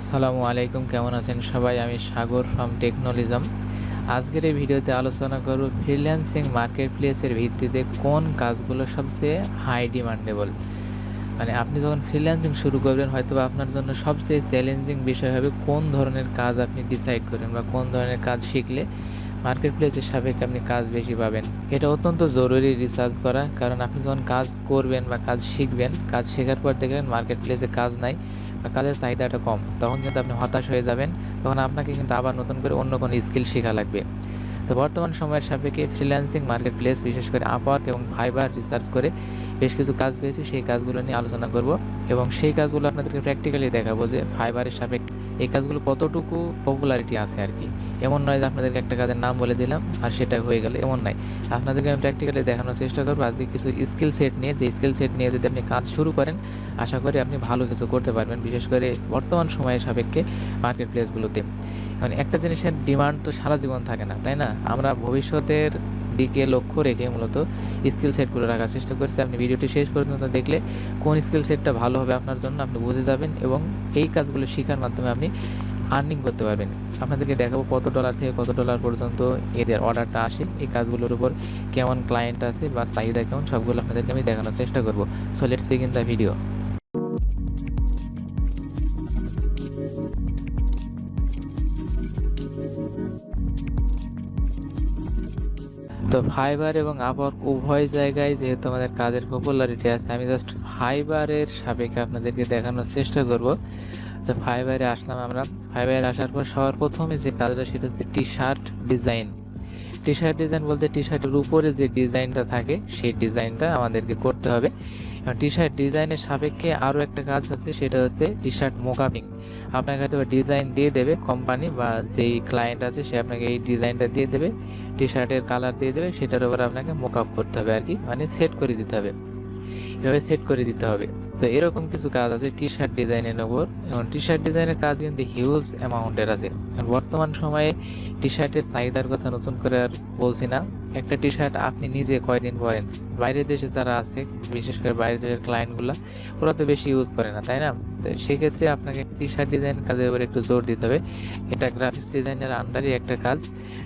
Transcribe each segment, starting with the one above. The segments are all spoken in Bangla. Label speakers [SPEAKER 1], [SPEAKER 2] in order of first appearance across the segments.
[SPEAKER 1] আসসালামু আলাইকুম, কেমন আছেন সবাই? আমি সাগর ফ্রম টেকনোলিজম আজকের এই ভিডিওতে আলোচনা করব ফ্রিল্যান্সিং মার্কেট প্লেসের ভিত্তিতে কোন কাজগুলো সবচেয়ে হাই ডিমান্ডেবল মানে আপনি যখন ফ্রিল্যান্সিং শুরু করবেন হয়তো আপনার জন্য সবচেয়ে চ্যালেঞ্জিং বিষয় হবে কোন ধরনের কাজ আপনি ডিসাইড করেন বা কোন ধরনের কাজ শিখলে মার্কেট প্লেসের সাপেক্ষে আপনি কাজ বেশি পাবেন। এটা অত্যন্ত জরুরি রিসার্চ করা, কারণ আপনি যখন কাজ করবেন বা কাজ শিখবেন, কাজ শেখার পর দেখবেন মার্কেট প্লেসে কাজ নাই। কাজের চাহিদাটা কম, তখন কিন্তু আপনি হতাশ হয়ে যাবেন, তখন আপনাকে কিন্তু আবার নতুন করে অন্য কোনো স্কিল শেখা লাগবে। তো বর্তমান সময়ের সাপেক্ষে ফ্রিল্যান্সিং মার্কেট প্লেস বিশেষ করে আপওয়ার্ক এবং ফাইবার রিসার্চ করে বেশ কিছু কাজ পেয়েছি, সেই কাজগুলো নিয়ে আলোচনা করব এবং সেই কাজগুলো আপনাদেরকে প্র্যাকটিক্যালি দেখাবো যে ফাইবারের সাপেক্ষে এই কাজগুলো কতটুকু পপুলারিটি আছে আর কি এমন নয় যে আপনাদেরকে একটা কাজের নাম বলে দিলাম আর সেটা হয়ে গেল, এমন নয়। আপনাদেরকে আমি প্র্যাকটিক্যালি দেখানোর চেষ্টা করব। আজকে কিছু স্কিল সেট নিয়ে, যে স্কিল সেট নিয়ে যদি আপনি কাজ শুরু করেন, আশা করি আপনি ভালো কিছু করতে পারবেন, বিশেষ করে বর্তমান সময়ের সাপেক্ষে মার্কেট প্লেসগুলোতে মানে একটা জিনিসের ডিমান্ড তো সারা জীবন থাকে না, তাই না? আমরা ভবিষ্যতের দিকে লক্ষ্য রেখে মূলত স্কিল সেটগুলো রাখার চেষ্টা করছি। আপনি ভিডিওটি শেষ পর্যন্ত দেখলে কোন স্কিল সেটটা ভালো হবে আপনার জন্য আপনি বুঝে যাবেন এবং এই কাজগুলো শেখার মাধ্যমে আপনি আর্নিং করতে পারবেন। আপনাদেরকে দেখাবো কত ডলার থেকে কত ডলার পর্যন্ত এদের অর্ডারটা আসে, এই কাজগুলোর উপর কেমন ক্লায়েন্ট আছে বা চাহিদা কেমন, সবগুলো আপনাদেরকে আমি দেখানোর চেষ্টা করব। So let's begin the video তো ফাইবার এবং আপওয়ার্ক উভয় জায়গায় যেহেতু আমাদের কাজের পপুলারিটি আছে, আমি জাস্ট ফাইবারের সাপেক্ষে আপনাদেরকে দেখানোর চেষ্টা করব। তো ফাইবারে আসলাম আমরা। ফাইবারে আসার পর সবার প্রথমে যে কাজটা, সেটা হচ্ছে T shirt design T shirt design বলতে টি শার্টের উপরে যে ডিজাইনটা থাকে, সেই ডিজাইনটা আমাদেরকে করতে হবে। টি শার্ট ডিজাইনের সাপেক্ষে আরও একটা কাজ আছে, সেটা হচ্ছে টি শার্ট মোকাপিং আপনাকে হয়তো ডিজাইন দিয়ে দেবে কোম্পানি বা যেই ক্লায়েন্ট আছে, সে আপনাকে এই ডিজাইনটা দিয়ে দেবে টি শার্টের কালার দিয়ে দেবে, সেটার উপর আপনাকে মোক আপ করতে হবে আর কি। মানে সেট করে দিতে হবে। এভাবে সেট করে দিতে হবে। তো এরকম কিছু কাজ আছে টি শার্ট ডিজাইনের উপর। এবং টি শার্ট ডিজাইনের কাজ কিন্তু হিউজ অ্যামাউন্টের আছে। বর্তমান সময়ে টি শার্টের চাহিদার কথা নতুন করে আর বলছি না। একটা টি শার্ট আপনি নিজে কয়দিন পরেন? বাইরের দেশে যারা আছে, বিশেষ করে বাইরের দেশের ক্লায়েন্টগুলো ওরা তো বেশি ইউজ করে না, তাই না? তো সেক্ষেত্রে আপনাকে টি শার্ট ডিজাইন কাজের উপর একটু জোর দিতে হবে। এটা গ্রাফিক্স ডিজাইনের আন্ডারই একটা কাজ।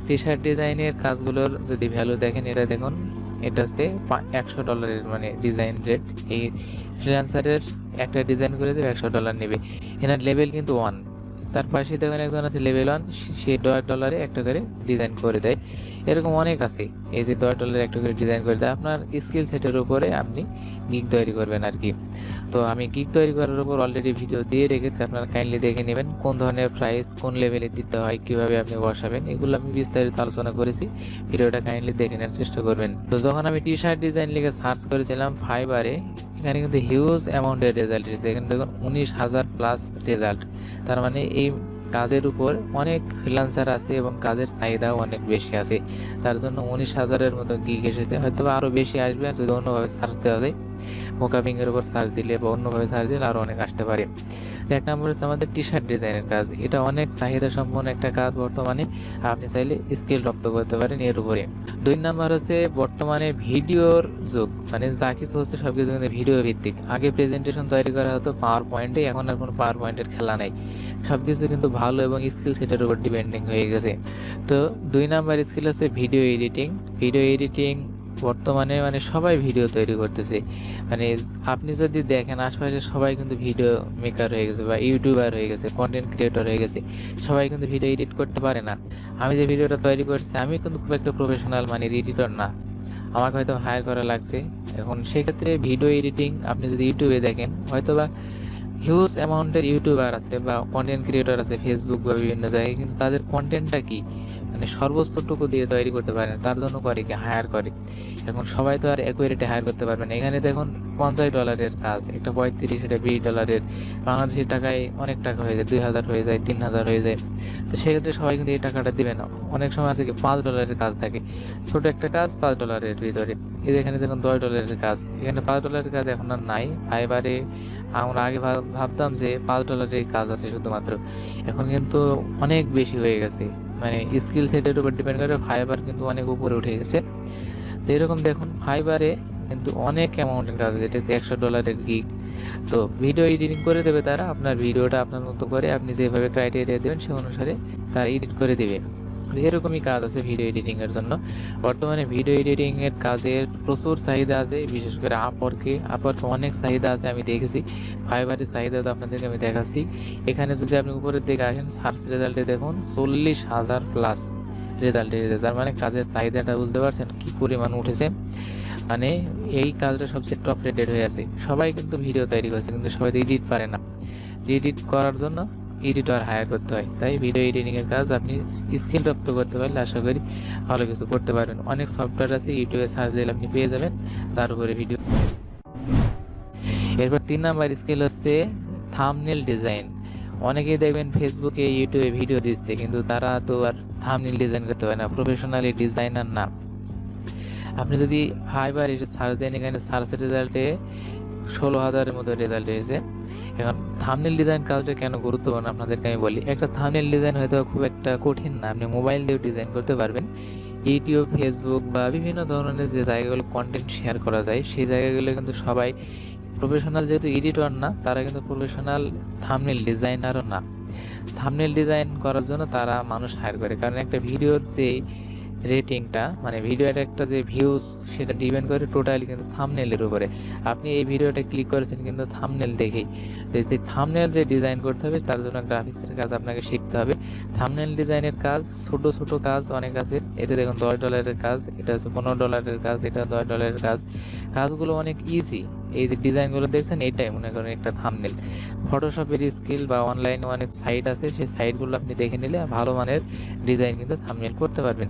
[SPEAKER 1] টি শার্ট ডিজাইনের কাজগুলোর যদি ভ্যালু দেখেন, এটা দেখুন, এটা হচ্ছে একশো ডলারের মানে ডিজাইন রেট এই ফ্রিল্যান্সারের একটা ডিজাইন করে দেবে, একশো ডলার নেবে। এনার লেভেল কিন্তু ওয়ান তার পাশে দেখেন একজন আছে লেভেল ওয়ান সে দশ ডলারে একটা করে ডিজাইন করে দেয়। এরকম অনেক আছে। এই যে দশ ডলারে একটা করে ডিজাইন করে দেয়। আপনার স্কিল সেটের উপরে আপনি গিগ তৈরি করবেন আর কি। তো আমি গিগ তৈরি করার উপর অলরেডি ভিডিও দিয়ে রেখেছি, আপনারা কাইন্ডলি দেখে নেবেন কোন ধরনের প্রাইস কোন লেভেলে দিতে হয়, কীভাবে আপনি বসাবেন, এগুলো আমি বিস্তারিত আলোচনা করেছি। ভিডিওটা কাইন্ডলি দেখে নেওয়ার চেষ্টা করবেন। তো যখন আমি টি শার্ট ডিজাইন লিখে সার্চ করেছিলাম ফাইবারে এখানে কিন্তু হিউজ অ্যামাউন্টের রেজাল্ট এসেছে। এখানে দেখুন উনিশ হাজার প্লাস রেজাল্ট তার মানে এই কাজের উপর অনেক ফ্রিলান্সার আছে এবং কাজের চাহিদাও অনেক বেশি আছে। যার জন্য উনিশ হাজারের মতো গিগ এসেছে। হয়তো আরও বেশি আসবে, যদি অন্যভাবে সার্চ দেওয়া যায়। মোকাবিং এর উপর সার্চ দিলে বা অন্যভাবে সার্চ দিলে আরও অনেক আসতে পারে। এক নম্বর হচ্ছে আমাদের টি শার্ট ডিজাইনের কাজ। এটা অনেক চাহিদা সম্পন্ন একটা কাজ বর্তমানে। আপনি চাইলে স্কিল রপ্ত করতে পারেন এর উপরে। দুই নাম্বার হচ্ছে বর্তমানে ভিডিওর যুগ। মানে যা কিছু হচ্ছে সব কিছু কিন্তু ভিডিও ভিত্তিক। আগে প্রেজেন্টেশন তৈরি করা হতো পাওয়ার পয়েন্টে এখন আর কোনো পাওয়ার পয়েন্টের খেলা নেই। সব কিছু কিন্তু ভালো এবং স্কিল সেটের উপর ডিপেন্ডিং হয়ে গেছে। তো দুই নাম্বার স্কিল হচ্ছে ভিডিও এডিটিং ভিডিও এডিটিং বর্তমানে মানে সবাই ভিডিও তৈরি করতেছে। মানে আপনি যদি দেখেন আশপাশে সবাই কিন্তু ভিডিও মেকার হয়ে গেছে বা ইউটিউবার হয়ে গেছে কন্টেন্ট ক্রিয়েটর হয়ে গেছে, সবাই কিন্তু ভিডিও এডিট করতে পারে না। আমি যে ভিডিওটা তৈরি করছি, আমি কিন্তু খুব একটা প্রফেশনাল মানে এডিটর না। আমাকে হয়তো হায়ার করা লাগছে। এখন সেক্ষেত্রে ভিডিও এডিটিং আপনি যদি ইউটিউবে দেখেন হয়তো বা হিউজ অ্যামাউন্টের ইউটিউবার আছে বা কন্টেন্ট ক্রিয়েটর আছে ফেসবুক বা বিভিন্ন জায়গায়, কিন্তু তাদের কন্টেন্টটা কি? মানে সর্বোচ্চটুকু দিয়ে তৈরি করতে পারে না তার জন্য করে কি হায়ার করে। এখন সবাই তো আর একুয়ারিটি হায়ার করতে পারবে না। এখানে দেখুন, পঞ্চাশ ডলারের কাজ, একটা পঁয়ত্রিশ, এটা বিশ ডলারের বাংলাদেশের টাকায় অনেক টাকা হয়ে যায়, দুই হাজার হয়ে যায়, তিন হাজার হয়ে যায়। তো সেক্ষেত্রে সবাই কিন্তু এই টাকাটা দিবে না। অনেক সময় আছে কি, পাঁচ ডলারের কাজ থাকে। ছোট একটা কাজ, পাঁচ ডলারের ভিতরে। এই এখানে দেখুন, দশ ডলারের কাজ। এখানে পাঁচ ডলারের কাজ এখন আর নাই। ফাইবারে আমরা আগে ভাব- ভাবতাম যে পাঁচ ডলারের কাজ আছে শুধুমাত্র। এখন কিন্তু অনেক বেশি হয়ে গেছে। মানে স্কিল সেটের উপর ডিপেন্ড করে ফাইবার কিন্তু অনেক উপরে উঠে গেছে। তো এরকম দেখুন ফাইবারে কিন্তু অনেক অ্যামাউন্টের কাজ যেটা একশো ডলারের গিগ তো ভিডিও এডিটিং করে দেবে তারা, আপনার ভিডিওটা আপনার মতো করে আপনি যেভাবে ক্রাইটেরিয়া দেবেন সে অনুসারে তারা এডিট করে দিবে। এরকমই কাজ আছে ভিডিও এডিটিং এর জন্য। বর্তমানে ভিডিও এডিটিং এর কাজের প্রচুর চাহিদা আছে, বিশেষ করে আপরকে আপরকে অনেক চাহিদা আছে, আমি দেখেছি। ফাইবারের চাহিদা তো আপনাদেরকে আমি দেখাচ্ছি। এখানে যদি আপনি উপরের দিকে আসেন সার্চ রেজাল্টে দেখুন, চল্লিশ হাজার প্লাস রেজাল্ট এসেছে। তার মানে কাজের চাহিদাটা বুঝতে পারছেন কি পরিমাণ উঠেছে। মানে এই কাজটা সবচেয়ে টপ রেটেড হয়ে আছে। সবাই কিন্তু ভিডিও তৈরি করছে, কিন্তু সবাই এডিট পারে না। এডিট করার জন্য এডিটর হায়ার করতে হয়। তাই ভিডিও এডিটিং এর কাজ আপনি স্কিল রপ্ত করতে পারলে আশা করি ভালো কিছু করতে পারবেন। অনেক সফটওয়্যার আছে ইউটিউবে সার্চ দিলে আপনি পেয়ে যাবেন, তার উপরে ভিডিও এরপর তিন নাম্বার স্কিল হচ্ছে থামনেল ডিজাইন অনেকেই দেখবেন ফেসবুকে ইউটিউবে ভিডিও দিচ্ছে, কিন্তু তারা তো আর থামনেল ডিজাইন করতে পারে না প্রফেশনালি ডিজাইনার না। আপনি যদি ফাইবার এসে সার্চ দেন, এখানে সার্চ রেজাল্টে ষোলো হাজারের মতো রেজাল্ট এসেছে। এখন থামনেল ডিজাইন কাজটা কেন গুরুত্বপূর্ণ আপনাদেরকে আমি বলি? একটা থামনেল ডিজাইন হয়তো খুব একটা কঠিন না। আপনি মোবাইল দিয়েও ডিজাইন করতে পারবেন। ইউটিউব ফেসবুক বা বিভিন্ন ধরনের যে জায়গাগুলো কন্টেন্ট শেয়ার করা যায়, সেই জায়গাগুলো কিন্তু সবাই প্রফেশনাল যেহেতু এডিটর না, তারা কিন্তু প্রফেশনাল থামনেল ডিজাইনারও না। থামনেল ডিজাইন করার জন্য তারা মানুষ হায়ার করে। কারণ একটা ভিডিওর যে রেটিংটা মানে ভিডিওর একটা যে ভিউজ সেটা ডিপেন্ড করে টোটালি কিন্তু থামনেলের উপরে। আপনি এই ভিডিওটা ক্লিক করেছেন কিন্তু থামনেল দেখেই। তো এই থামনেল যে ডিজাইন করতে হবে, তার জন্য গ্রাফিক্সের কাজ আপনাকে শিখতে হবে। থামনেল ডিজাইনের কাজ, ছোট ছোট কাজ অনেক আছে। এটা দেখুন, দশ ডলারের কাজ, এটা হচ্ছে পনেরো ডলারের কাজ, এটা দশ ডলারের কাজ। কাজগুলো অনেক ইজি এই যে ডিজাইনগুলো দেখছেন, এটাই মনে করেন একটা থামনেল ফটোশপের স্কিল বা অনলাইনে অনেক সাইট আছে, সেই সাইটগুলো আপনি দেখে নিলে ভালো মানের ডিজাইন কিন্তু থামনেল করতে পারবেন।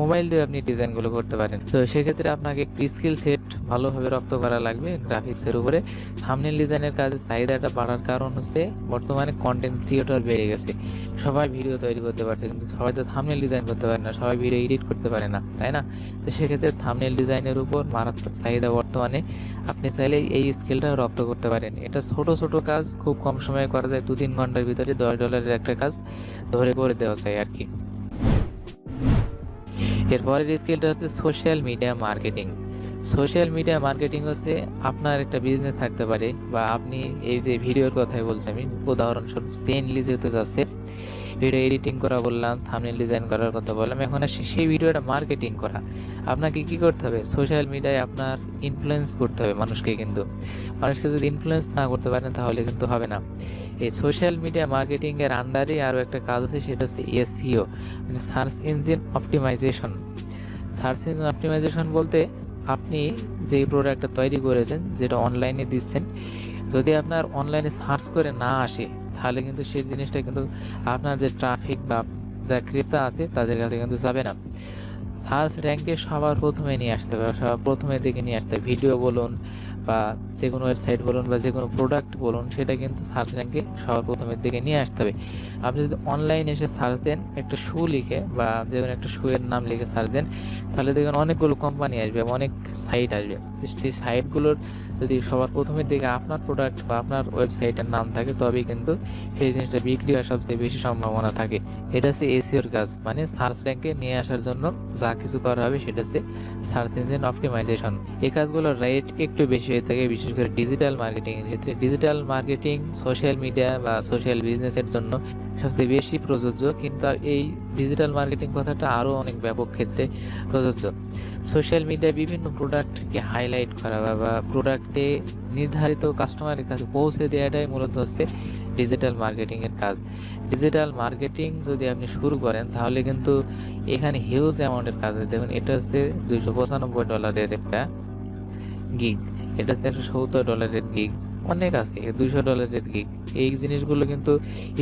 [SPEAKER 1] মোবাইল দিয়ে আপনি ডিজাইনগুলো করতে পারেন। তো সেক্ষেত্রে আপনাকে একটু স্কিল সেট ভালোভাবে রপ্ত করা লাগবে গ্রাফিক্সের উপরে। থামনেল ডিজাইনের কাজে চাহিদাটা বাড়ার কারণ হচ্ছে বর্তমানে কন্টেন্ট ক্রিয়েটর বেড়ে গেছে। সবাই ভিডিও তৈরি করতে পারছে, কিন্তু সবাই তো থামনেল ডিজাইন করতে পারে না, সবাই ভিডিও এডিট করতে পারে না, তাই না? তো সেক্ষেত্রে থামনেল ডিজাইনের উপর মারাত্মক চাহিদা বর্তমানে। আপনি চাইলে এই স্কিলটা রপ্ত করতে পারেন। এটা ছোট ছোট কাজ, খুব কম সময়ে করা যায় দু তিন ঘণ্টার ভিতরে দশ ডলারের একটা কাজ ধরে করে দেওয়া যায় আর কি। এরপরের স্কিলটা হচ্ছে social media marketing social media marketing হচ্ছে আপনার একটা বিজনেস থাকতে পারে বা আপনি এই যে ভিডিওর কথাই বলছি আমি, উদাহরণস্বরূপ সেনলি যেহেতু যাচ্ছে ভিডিও এডিটিং করা বললাম থামনেল ডিজাইন করার কথা বললাম, এখন আসে সেই ভিডিওটা মার্কেটিং করা। আপনাকে কি করতে হবে? সোশ্যাল মিডিয়ায় আপনার ইনফ্লুয়েন্স করতে হবে মানুষকে কিন্তু। মানুষকে যদি ইনফ্লুয়েন্স না করতে পারেন, তাহলে কিন্তু হবে না। এই সোশ্যাল মিডিয়া মার্কেটিং এর আন্ডারে আরও একটা কাজ আছে, সেটা হচ্ছে এসিও মানে search engine optimisation search engine optimisation বলতে আপনি যে প্রোডাক্টটা তৈরি করেছেন, যেটা অনলাইনে দিচ্ছেন, যদি আপনার অনলাইনে সার্চ করে না আসে তাহলে কিন্তু সেই জিনিসটা কিন্তু আপনার যে ট্রাফিক বা যা ক্রেতা আছে, তাদের কাছে কিন্তু যাবে না। সার্চ র্যাঙ্কে সবার প্রথমে নিয়ে আসতে হবে, সবার প্রথমে দিকে নিয়ে আসতে হবে। ভিডিও বলুন বা যে কোনো ওয়েবসাইট বলুন বা যে কোনো প্রোডাক্ট বলুন, সেটা কিন্তু সার্চ র্যাঙ্কে সবার প্রথমের দিকে নিয়ে আসতে হবে। আপনি যদি অনলাইনে এসে সার্চ দেন, একটা শু লিখে বা যে কোনো একটা শুয়ের নাম লিখে সার্চ দেন, তাহলে দেখবেন অনেকগুলো কোম্পানি আসবে, অনেক সাইট আসবে। সেই সাইটগুলোর যদি সবার প্রথমের দিকে আপনার প্রোডাক্ট বা আপনার ওয়েবসাইটের নাম থাকে, তবেই কিন্তু সেই জিনিসটা বিক্রি হওয়ার সবচেয়ে বেশি সম্ভাবনা থাকে। এটা হচ্ছে এসিওর কাজ মানে সার্চ র্যাঙ্কে নিয়ে আসার জন্য যা কিছু করা হবে সেটা হচ্ছে সার্চ ইঞ্জিন অপটিমাইজেশন এই কাজগুলোর রেট একটু বেশি হয়ে থাকে, বিশেষ করে ডিজিটাল মার্কেটিং ক্ষেত্রে। ডিজিটাল মার্কেটিং সোশ্যাল মিডিয়া বা সোশ্যাল বিজনেসের জন্য সবচেয়ে বেশি প্রযোজ্য, কিন্তু এই ডিজিটাল মার্কেটিং কথাটা আরও অনেক ব্যাপক ক্ষেত্রে প্রযোজ্য। সোশ্যাল মিডিয়ায় বিভিন্ন প্রোডাক্টকে হাইলাইট করা বা- প্রোডাক্টে নির্ধারিত কাস্টমারের কাছে পৌঁছে দেওয়াটাই মূলত হচ্ছে ডিজিটাল মার্কেটিংয়ের কাজ। ডিজিটাল মার্কেটিং যদি আপনি শুরু করেন, তাহলে কিন্তু এখানে হিউজ অ্যামাউন্টের কাজ দেখুন, এটা হচ্ছে দুইশো পঁচানব্বই ডলারের একটা গিগ এটা হচ্ছে একশো সত্তর ডলারের গিগ অনেক আছে, দুইশো ডলারের গিগ এই জিনিসগুলো কিন্তু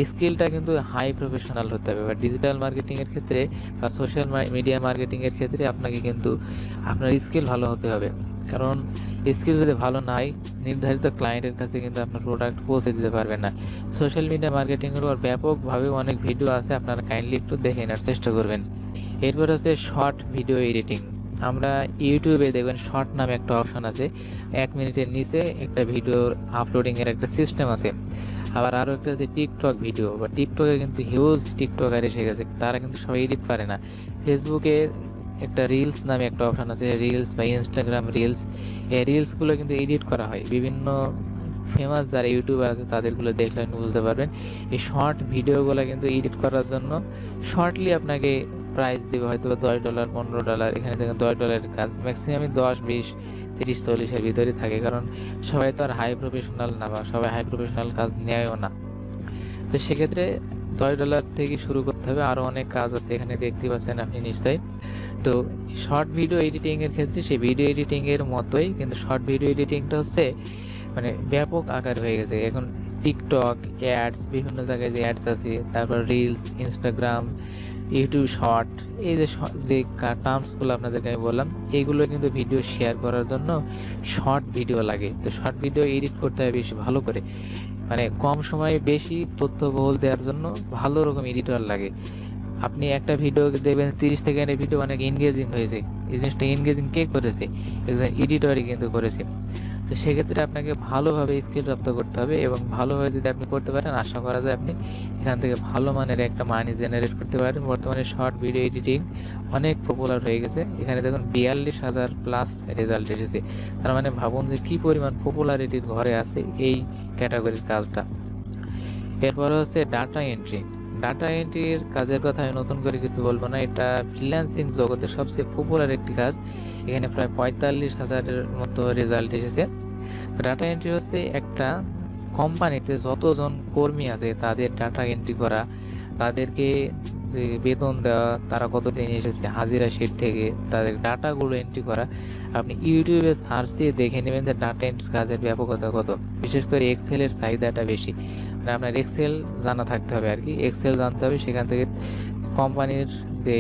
[SPEAKER 1] স্কিলটা কিন্তু হাই প্রফেশনাল হতে হবে। বা ডিজিটাল মার্কেটিংয়ের ক্ষেত্রে বা সোশ্যাল মিডিয়া মার্কেটিংয়ের ক্ষেত্রে আপনাকে কিন্তু আপনার স্কিল ভালো হতে হবে। কারণ স্কিল যদি ভালো নাই, নির্ধারিত ক্লায়েন্টের কাছে কিন্তু আপনার প্রোডাক্ট পৌঁছে দিতে পারবেন না। সোশ্যাল মিডিয়া মার্কেটিং এর উপর ব্যাপকভাবে অনেক ভিডিও আছে, আপনারা কাইন্ডলি একটু দেখে নেওয়ার চেষ্টা করবেন। এরপর হচ্ছে শর্ট ভিডিও এডিটিং আমরা ইউটিউবে দেখবেন শর্ট নামে একটা অপশন আছে। এক মিনিটের নিচে একটা ভিডিওর আপলোডিংয়ের একটা সিস্টেম আছে। আবার আরও একটা আছে টিকটক ভিডিও বা টিকটকে কিন্তু হিউজ টিকটকার এসে গেছে, তারা কিন্তু সবাই এডিট পারে না। ফেসবুকে একটা রিলস নামে একটা অপশান আছে রিলস বা ইনস্টাগ্রাম রিলস এই রিলসগুলো কিন্তু এডিট করা হয়। বিভিন্ন ফেমাস যারা ইউটিউবার আছে, তাদেরগুলো দেখলে আপনি বুঝতে পারবেন। এই শর্ট ভিডিওগুলো কিন্তু এডিট করার জন্য শর্টলি আপনাকে প্রাইস দেবে হয়তো দশ ডলার পনেরো ডলার এখানে দেখেন দশ ডলারের কাজ। ম্যাক্সিমামই দশ, বিশ, তিরিশ চল্লিশের ভিতরে থাকে, কারণ সবাই তো আর হাই প্রফেশনাল না বা সবাই হাই প্রফেশনাল কাজ নেয়ও না। তো সেক্ষেত্রে দশ ডলার থেকে শুরু করতে হবে আরও অনেক কাজ আছে এখানে দেখতে পাচ্ছেন আপনি নিশ্চয়ই। তো শর্ট ভিডিও এডিটিংয়ের ক্ষেত্রে সেই ভিডিও এডিটিংয়ের মতোই, কিন্তু শর্ট ভিডিও এডিটিংটা হচ্ছে মানে ব্যাপক আকার হয়ে গেছে। এখন টিকটক অ্যাডস বিভিন্ন জায়গায় যে অ্যাডস আছে, তারপর রিলস ইনস্টাগ্রাম ইউটিউব শর্ট এই যে যে টার্মসগুলো আপনাদেরকে আমি বললাম এইগুলো কিন্তু ভিডিও শেয়ার করার জন্য শর্ট ভিডিও লাগে। তো শর্ট ভিডিও এডিট করতে হয় বেশি ভালো করে। মানে কম সময়ে বেশি তথ্যবহুল দেওয়ার জন্য ভালো রকম এডিটর লাগে। আপনি একটা ভিডিও দেখবেন তিরিশ সেকেন্ডের ভিডিও অনেক এনগেজিং হয়েছে। এই জিনিসটা এনগেজিং কে করেছে? এডিটরই কিন্তু করেছে। তো সেক্ষেত্রে আপনাকে ভালোভাবে স্কিল প্রাপ্ত করতে হবে এবং ভালোভাবে যদি আপনি করতে পারেন, আশা করা যায় আপনি এখান থেকে ভালো মানের একটা মানি জেনারেট করতে পারেন। বর্তমানে শর্ট ভিডিও এডিটিং অনেক পপুলার হয়ে গেছে। এখানে দেখুন বিয়াল্লিশ হাজার প্লাস রেজাল্ট এসেছে। তার মানে ভাবুন যে কী পরিমাণ পপুলারিটির ঘরে আছে এই ক্যাটাগরির কাজটা। এরপরে হচ্ছে ডাটা এন্ট্রি ডাটা এন্ট্রির কাজের কথা আমি নতুন করে কিছু বলব না। এটা ফ্রিল্যান্সিং জগতের সবচেয়ে পপুলার একটি কাজ। এখানে প্রায় পঁয়তাল্লিশ হাজারের মতো রেজাল্ট এসেছে। ডাটা এন্ট্রি হচ্ছে একটা কোম্পানিতে যতজন কর্মী আছে, তাদের ডাটা এন্ট্রি করা, তাদেরকে বেতন দেওয়া, তারা কতদিন এসেছে, হাজিরা শিট থেকে, তাদের ডাটাগুলো এন্ট্রি করা। আপনি ইউটিউবে সার্চ দিয়ে দেখে নেবেন যে ডাটা এন্ট্রির কাজের ব্যাপকতা কত, বিশেষ করে এক্সেলের চাহিদাটা বেশি। মানে আপনার এক্সেল জানা থাকতে হবে আর কি এক্সেল জানতে হবে, সেখান থেকে কোম্পানির যে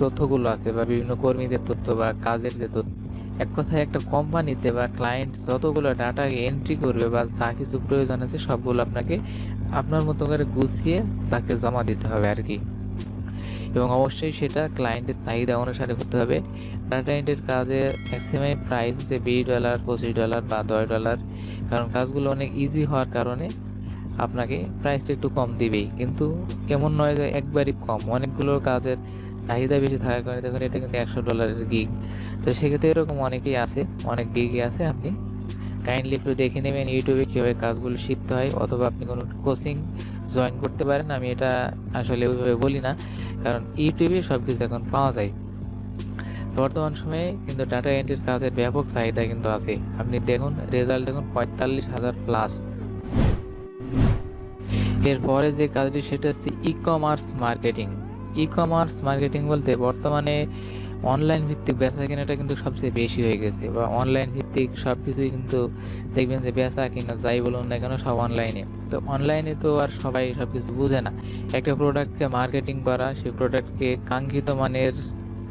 [SPEAKER 1] তথ্যগুলো আছে বা বিভিন্ন কর্মীদের তথ্য বা কাজের যে তথ্য এক কথায় একটা কোম্পানিতে বা ক্লায়েন্ট যতগুলো ডাটা এন্ট্রি করবে বা যা কিছু প্রয়োজন আছে সবগুলো আপনাকে আপনার মতো করে গুছিয়ে তাকে জমা দিতে হবে আর কি। এবং অবশ্যই সেটা ক্লায়েন্টের চাহিদা অনুসারে হতে হবে। ডাটা এন্ট্রির কাজে ম্যাক্সিমাম প্রাইস হচ্ছে বিশ ডলার পঁচিশ ডলার বা দশ ডলার কারণ কাজগুলো অনেক ইজি হওয়ার কারণে আপনাকে প্রাইসটা একটু কম দিবেই। কিন্তু এমন নয় যে একবারই কম। অনেকগুলো কাজের চাহিদা বেশি থাকার কারণে দেখুন এটা কিন্তু একশো ডলারের গিগ তো সেক্ষেত্রে এরকম অনেকেই আছে, অনেক গিগই আছে আপনি কাইন্ডলি একটু দেখে নেবেন ইউটিউবে কীভাবে কাজগুলো শিখতে হয় অথবা আপনি কোনো কোচিং জয়েন করতে পারেন। আমি এটা আসলে ওইভাবে বলি না, কারণ ইউটিউবে সব কিছু এখন পাওয়া যায়। বর্তমান সময়ে কিন্তু ডাটা এন্ট্রির কাজের ব্যাপক চাহিদা কিন্তু আছে। আপনি দেখুন রেজাল্ট দেখুন পঁয়তাল্লিশ হাজার প্লাস এরপরে যে কাজটি, সেটা হচ্ছে e commerce marketing e commerce marketing বলতে বর্তমানে অনলাইন ভিত্তিক বেচা কেনাটা কিন্তু সবচেয়ে বেশি হয়ে গেছে বা অনলাইন ভিত্তিক সব কিছুই কিন্তু দেখবেন যে বেচা কিনা যাই বলুন না কেন সব অনলাইনে তো অনলাইনে তো আর সবাই সব কিছু বুঝে না। একটা প্রোডাক্টকে মার্কেটিং করা, সেই প্রোডাক্টকে কাঙ্ক্ষিত মানের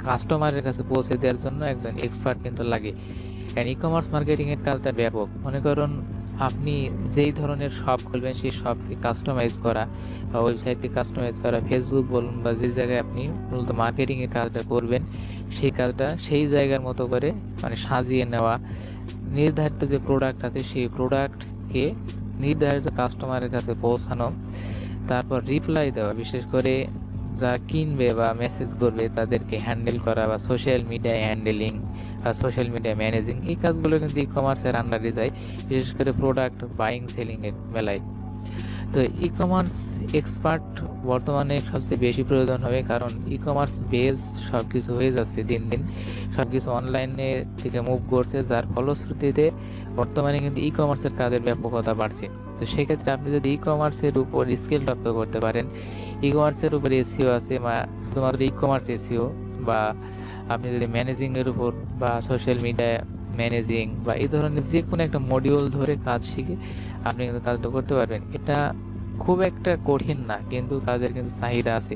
[SPEAKER 1] কাস্টমারের কাছে পৌঁছে দেওয়ার জন্য একজন এক্সপার্ট কিন্তু লাগে। কারণ ই কমার্স মার্কেটিংয়ের কাজটা ব্যাপক। মনে করুন আপনি যেই ধরনের শপ খুলবেন, সেই শপকে কাস্টমাইজ করা বা ওয়েবসাইটকে কাস্টমাইজ করা ফেসবুক বলুন বা যে জায়গায় আপনি মূলত মার্কেটিংয়ের কাজটা করবেন, সেই কাজটা সেই জায়গার মতো করে মানে সাজিয়ে নেওয়া। নির্ধারিত যে প্রোডাক্ট আছে, সেই প্রোডাক্টকে নির্ধারিত কাস্টমারের কাছে পৌঁছানো, তারপর রিপ্লাই দেওয়া। বিশেষ করে যারা কিনবে বা মেসেজ করবে, তাদেরকে হ্যান্ডেল করা বা সোশ্যাল মিডিয়ায় হ্যান্ডেলিং সোশ্যাল মিডিয়া ম্যানেজিং এই কাজগুলো কিন্তু ই কমার্সের আন্ডারে যায় বিশেষ করে প্রোডাক্ট বাইং সেলিংয়ের বেলায় তো ই কমার্স এক্সপার্ট বর্তমানে সবচেয়ে বেশি প্রয়োজন হবে কারণ ই কমার্স বেস সব কিছু হয়ে যাচ্ছে দিন দিন। সব কিছু অনলাইনে থেকে মুভ করছে, যার ফলশ্রুতিতে বর্তমানে কিন্তু ই কমার্সের কাজের ব্যাপকতা বাড়ছে। তো সেক্ষেত্রে আপনি যদি ই কমার্সের উপর স্কিল প্রাপ্ত করতে পারেন ই কমার্সের উপর এসিও আছে শুধুমাত্র ই কমার্স এসিও বা আপনি যদি ম্যানেজিংয়ের উপর বা সোশ্যাল মিডিয়া ম্যানেজিং বা এই ধরনের যে কোনো একটা মডিউল ধরে কাজ শিখে আপনি কিন্তু কাজটা করতে পারবেন। এটা খুব একটা কঠিন না, কিন্তু কাজের কিন্তু চাহিদা আছে।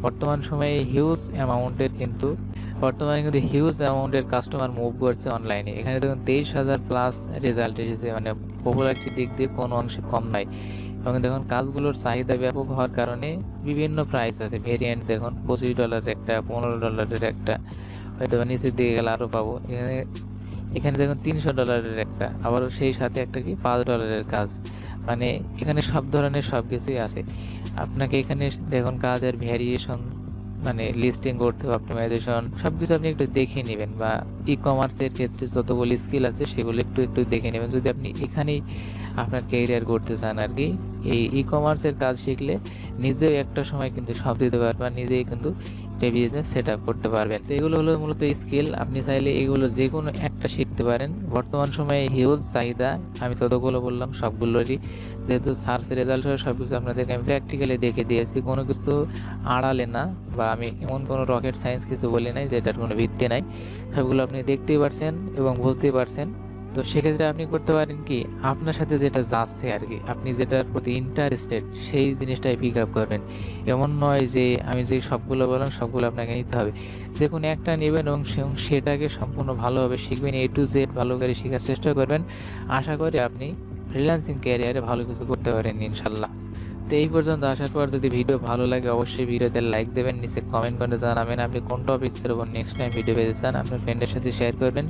[SPEAKER 1] বর্তমান সময়ে হিউজ অ্যামাউন্টের কিন্তু, বর্তমানে কিন্তু হিউজ অ্যামাউন্টের কাস্টমার মুভ করছে অনলাইনে এখানে দেখুন তেইশ হাজার প্লাস রেজাল্ট এসেছে মানে পপুলারিটির দিক দিয়ে কোনো অংশে কম নাই এবং দেখুন, কাজগুলোর চাহিদা ব্যাপক হওয়ার কারণে বিভিন্ন প্রাইস আছে। ভেরিয়েন্ট দেখুন, পঁচিশ ডলারের একটা, পনেরো ডলারের একটা, হয়তো নিচের দিকে গেলে আরও পাবো। এখানে এখানে দেখুন, তিনশো ডলারের একটা, আবারও সেই সাথে একটা কি, পাঁচ ডলারের কাজ। মানে এখানে সব ধরনের সব কিছুই আছে। আপনাকে এখানে দেখুন, কাজের ভ্যারিয়েশন মানে লিস্টিং করতে হবে অপটিমাইজেশন সব কিছু আপনি একটু দেখে নেবেন বা ই কমার্সের ক্ষেত্রে যতগুলো স্কিল আছে, সেগুলো একটু একটু দেখে নেবেন। যদি আপনি এখানেই আপনার ক্যারিয়ার করতে চান আর কি। এই ই কমার্সের কাজ শিখলে নিজেও একটা সময় কিন্তু সব দিতে পারবেন নিজেই কিন্তু একটা বিজনেস সেট আপ করতে পারবেন। তো এগুলো হলো মূলত স্কিল আপনি চাইলে এগুলো যে কোনো একটা শিখতে পারেন। বর্তমান সময়ে হিউজ চাহিদা, আমি যতগুলো বললাম সবগুলোরই। যেহেতু সার্চ রেজাল্ট সহ সব কিছু আপনাদেরকে আমি প্র্যাকটিক্যালি দেখে দিয়েছি, কোনো কিছু আড়ালে না বা আমি এমন কোনো রকেট সায়েন্স কিছু বলি নাই, যেটার কোনো ভিত্তি নাই। সবগুলো আপনি দেখতেই পারছেন এবং বুঝতেই পারছেন। তো সেক্ষেত্রে আপনি করতে পারেন কি, আপনার সাথে যেটা যাচ্ছে আর কি আপনি যেটার প্রতি ইন্টারেস্টেড সেই জিনিসটাই পিক আপ করবেন। এমন নয় যে আমি যে সবগুলো বললাম, সবগুলো আপনাকে নিতে হবে। যে কোনো একটা নেবেন এবং সেটাকে সম্পূর্ণ ভালোভাবে শিখবেন এ টু জেড ভালো করে শেখার চেষ্টা করবেন। আশা করি আপনি ফ্রিল্যান্সিং ক্যারিয়ারে ভালো কিছু করতে পারেন ইনশাল্লাহ। তো এই পর্যন্ত আসার পর যদি ভিডিও ভালো লাগে, অবশ্যই ভিডিওতে লাইক দেবেন, নিচে কমেন্ট করে জানাবেন আপনি কোন টপিক্সের উপর নেক্সট টাইম ভিডিও পেতে চান, আপনার ফ্রেন্ডের সাথে শেয়ার করবেন।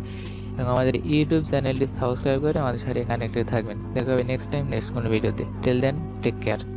[SPEAKER 1] এবং আমাদের ইউটিউব চ্যানেলটি সাবস্ক্রাইব করে আমাদের সাথে কানেক্টেড থাকবেন। দেখা হবে নেক্সট টাইম নেক্সট কোনো ভিডিওতে টেল দেন টেক কেয়ার